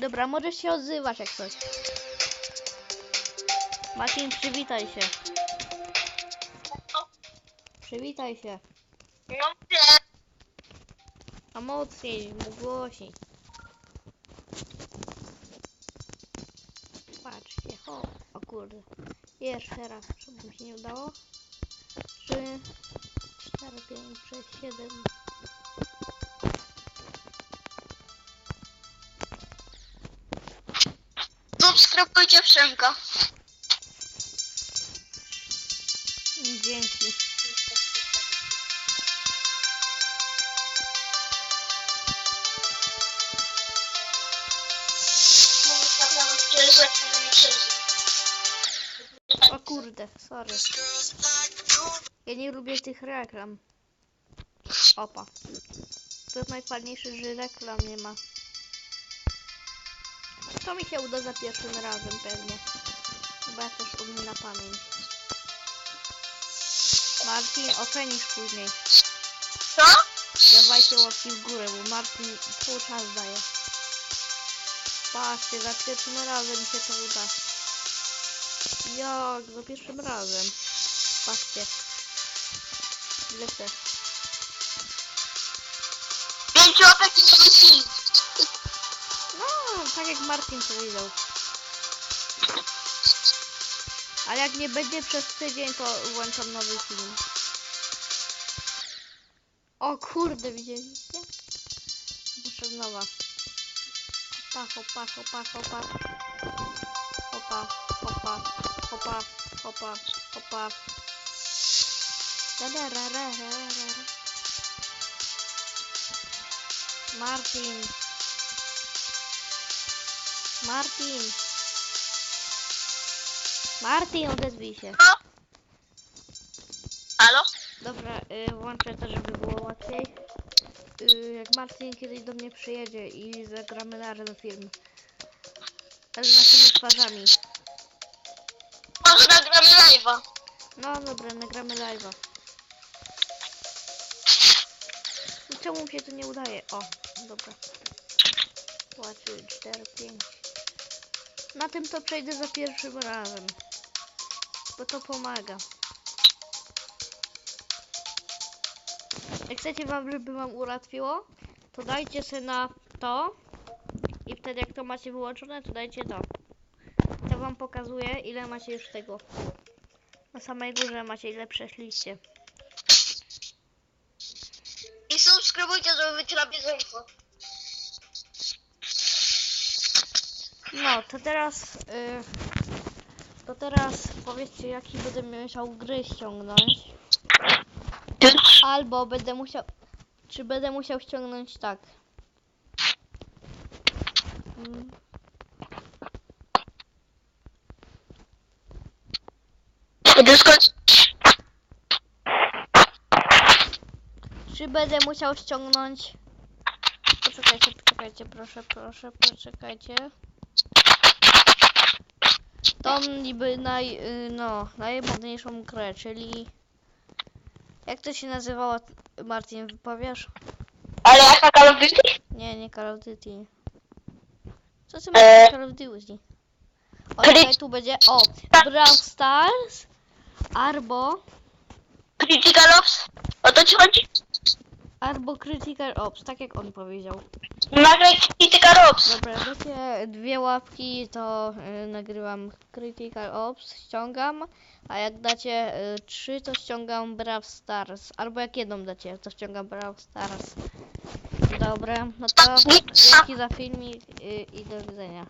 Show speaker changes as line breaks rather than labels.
Dobra, możesz się odzywać jak coś. Marcin, przywitaj się. Przywitaj się.
No nie.
A mocniej, głośniej. Patrzcie, ho. O kurde. Jeszcze raz, żeby mi się nie udało. Trzy, cztery, pięć, sześć, siedem.
Subskrybujcie Przemka.
Dzięki. O kurde, sorry. Ja nie lubię tych reklam. Opa. To jest najfajniejsze, że reklam nie ma. To mi się uda za pierwszym razem pewnie. Chyba ja też umiem na pamięć. Martin, ocenisz później.
Co?
Dawajcie łapki w górę, bo Martin cały czas daje. Patrzcie, za pierwszym razem mi się to uda. Jak za pierwszym razem. Patrzcie. Lecę.
Pięć łapek i.
Tak jak Martin powiedział. Ale jak nie będzie przez tydzień, to włączam nowy film. O kurde, widzieliście? Muszę znowa. Hopa, hopa, hopa, hopa. Hopa, hopa, hopa, hopa, hopa. Dararararara. Martin. Martin. Martin, odezwij się.
No. Halo?
Dobra, y, włączę to, żeby było łatwiej. Y, jak Martin kiedyś do mnie przyjedzie i zagramy na razem film. Ale z naszymi twarzami.
Może nagramy live'a.
No dobra, nagramy live'a. No Czemu mi się to nie udaje? O, dobra. 2, 3, 4, 5. Na tym to przejdę za pierwszym razem. Bo to pomaga. Jak chcecie wam, żeby wam ułatwiło, to dajcie sobie na to. I wtedy jak to macie wyłączone, to dajcie to. To wam pokazuje, ile macie już tego. Na samej górze macie ile przeszliście.
I subskrybujcie, żeby być na bieżąco.
No, to teraz. y, to teraz powiedzcie, jaki będę musiał gry ściągnąć. Albo będę musiał. Czy będę musiał ściągnąć tak. Mm,
Dyskot.
Czy będę musiał ściągnąć. Poczekajcie, poczekajcie, proszę, proszę, poczekajcie. Tą niby naj, y, no, najmodniejszą grę, czyli jak to się nazywało, Martin, wypowiesz?
Ale jaka Call of Duty?
Nie, nie Call of Duty. Co ty
Eee.
masz Call of Duty? O, tutaj tu będzie, o, Brawl Stars, albo,
Critical Ops? O to ci chodzi?
albo Critical Ops, tak jak on powiedział.
Nagraj Critical Ops.
Dobra, dacie dwie łapki, to y, nagrywam Critical Ops, ściągam, a jak dacie y, trzy, to ściągam Brawl Stars, albo jak jedną dacie, to ściągam Brawl Stars. Dobra, no to dzięki za filmik y, i do widzenia.